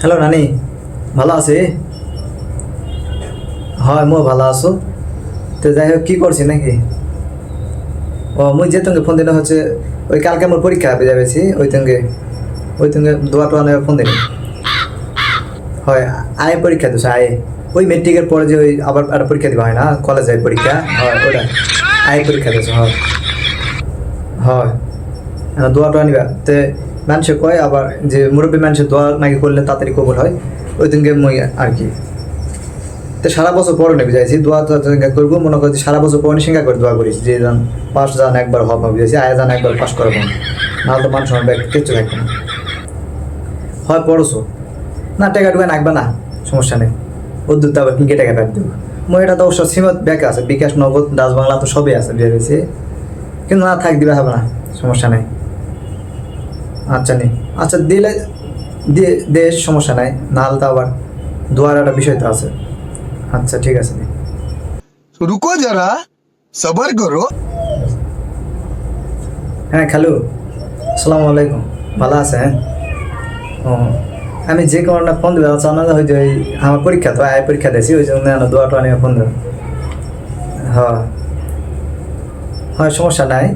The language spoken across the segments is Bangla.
হ্যালো নানি ভালো আছে? হয়, মই ভালো আছো। তো যাই হোক কী করছি নাকি? ও, মুই যে তোমাকে ফোন দিলে হচ্ছে, ওই কালকে আমার পরীক্ষা হবে যাবেছি ওই তঙ্গে ওই তোমাকে দোয়া নেওয়া ফোন দিলে হয় আয়ে পরীক্ষা দিছে আয়ে ওই মেট্রিকের পরে যে ওই আবার একটা পরীক্ষা দিবা হয় না? কলেজের পরীক্ষা, হয় ওটা আয়ে পরীক্ষা দিছে, হয়। হয় দোয়া টোয়া নিবা। তে মানুষে কয়, আবার যে মুরব্বী মানুষের দোয়া নাকি করলে তাড়াতাড়ি কবর হয় ওই দিনকে মই আর কি। তো সারা বছর পরে নেবে যাইছি, দোয়া তো করব, মনে করছি সারা বছর পরে সিঙ্গা করে দোয়া করিস যে যান পাঁচ যান একবার হব ভাবি যাইছি আয় যান একবার পাস করব নাহলে তো মানুষ আমার ব্যাগ কিচ্ছু থাকবে না। হয় পড়ছো? না, টাকা টুকা নাকবে না, সমস্যা নেই। উদ্যুৎ আবার কিনকে টাকা ফেরত দেবো? মই এটা তো অবশ্য সীমত ব্যাগ আছে, বিকাশ, নগদ ডাচ বাংলা তো সবই আছে ভেবেছি কিন্তু না, থাক, দিবে হবে না, সমস্যা নেই। আচ্ছা নেই। আচ্ছা দিলে দিয়ে দেশ সমস্যা নাই। নাল তো আবার দুয়ার একটা বিষয় তো আছে। আচ্ছা ঠিক আছে রুকো যারা সবার করো। হ্যাঁ খালু। আসসালামু আলাইকুম। ভালো আছে হ্যাঁ? ও আমি যে কারণে ফোন দেবো চানা হয়তো ওই আমার পরীক্ষা তো আয় পরীক্ষা দিয়েছি। ওই জন্য দোয়াটা নিয়ে ফোন দেবো হ্যাঁ। হ্যাঁ সমস্যা নাই।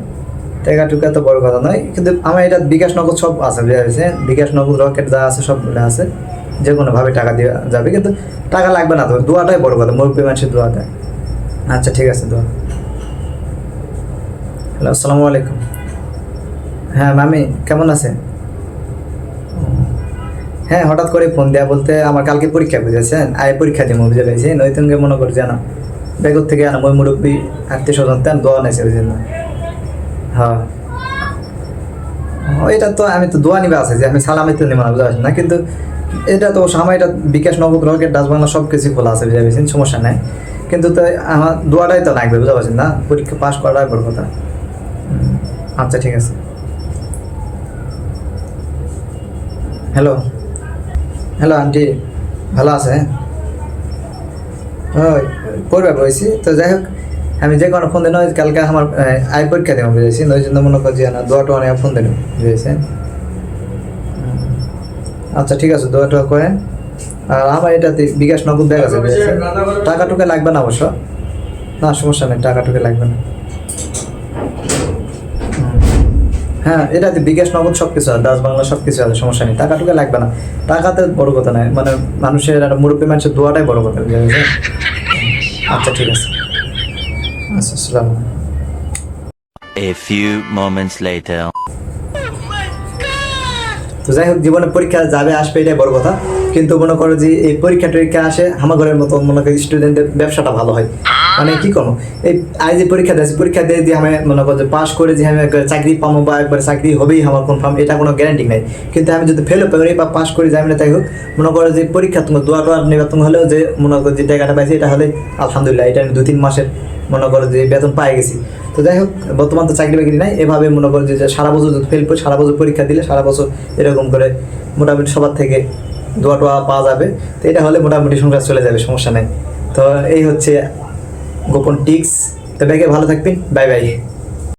টাকা টুকা তো বড় কথা নয়, কিন্তু আমার এটা বিকাশ নগদ সব আছে, বুঝা গেছে? বিকাশ নগদ, রকেট যা আছে, সব আছে। যে কোনোভাবে টাকা দেওয়া যাবে, কিন্তু টাকা লাগবে না তো। দোয়াটাই বড় কথা, মুরব্বী মানুষের দোয়া দেয় আচ্ছা ঠিক আছে, দোয়া। হ্যালো, আসসালামু আলাইকুম। হ্যাঁ মামি, কেমন আছে হ্যাঁ হঠাৎ করে ফোন দেয়া বলতে আমার কালকে পরীক্ষা বুঝেছেন? আয় পরীক্ষা দিয়ে বুঝে ওই সঙ্গে মনে করছে না বেগর থেকে আনা মই মুরব্বী, আত্মীয় স্বজন তেন দোয়া নেছে ওই জন্য হ্যাঁ। এটা তো আমি তো দোয়া নিবে আছে যে আমি সালামি তো নিব বুঝতে না, কিন্তু এটা তো আমার এটা বিকাশ নগদ রকেট সব কিছু খোলা আছে বুঝতে পেরেছেন সমস্যা নাই। কিন্তু তো আমার দোয়াটাই তো লাগবে বুঝতে পারছেন না, পরীক্ষা পাস করাটাই বড় কথা। আচ্ছা ঠিক আছে। হ্যালো হ্যালো আন্টি, ভালো আছে? ওই, পড়বে বলছি তো যাই হোক আমি যে কোনো ফোন দিন কালকে আমার আই পরীক্ষা দেবো, বুঝেছি? ওই জন্য মনে করছি না, দোয়া টোয়া নিয়ে ফোন দিন বুঝেছেন? আচ্ছা ঠিক আছে, দোয়া টোয়া করেন। আর আমার এটাতে বিকাশ নগদ ব্যাগ আছে টাকা টুকা লাগবে না অবশ্য। না, সমস্যা নেই, টাকা টুকা লাগবে না। হ্যাঁ এটাতে বিকাশ নগদ সব কিছু আছে দাস বাংলা সব কিছু আছে, সমস্যা নেই, টাকা টুকা লাগবে না। টাকাতে বড় কথা নয় মানে মানুষের মুরব্বী মানুষের দোয়াটাই বড় কথা আচ্ছা ঠিক আছে। আচ্ছা আসসালামু A few moments later. তো যাই হোক জীবনে পরীক্ষা যাবে আসবে এটাই বড় কথা। কিন্তু মনে করো যে এই পরীক্ষা টরীক্ষা আসে আমার ঘরের মতো মনে করি স্টুডেন্টদের ব্যবসাটা ভালো হয়। মানে কি করব এই আজ যে পরীক্ষা দিয়েছি পরীক্ষা দিয়ে দিয়ে আমি মনে করো যে পাস করে যে আমি একবার চাকরি পাবো বা একবার চাকরি হবেই আমার কনফার্ম এটা কোনো গ্যারান্টি নাই। কিন্তু আমি যদি ফেলও পাই বা পাস করে যাই না তাই হোক মনে করো যে পরীক্ষা তোমার দোয়া টোয়া নেবা তুমি হলেও যে মনে করো যে টাকাটা পাইছি এটা হলে আলহামদুলিল্লাহ এটা আমি দু তিন মাসের মনে করো যে বেতন পাই গেছি। তো যাই হোক, বর্তমান তো চাকরি বাকরি নাই। এভাবে মনে করো যে সারা বছর ফেল সারা বছর পরীক্ষা দিলে সারা বছর এরকম করে মোটামুটি সবার থেকে দোয়া টোয়া পাওয়া যাবে। তো এটা হলে মোটামুটি সংসার চলে যাবে, সমস্যা নেই। তো এই হচ্ছে গোপন টিক্স তো ব্যাগে ভালো থাকবেন। Bye bye.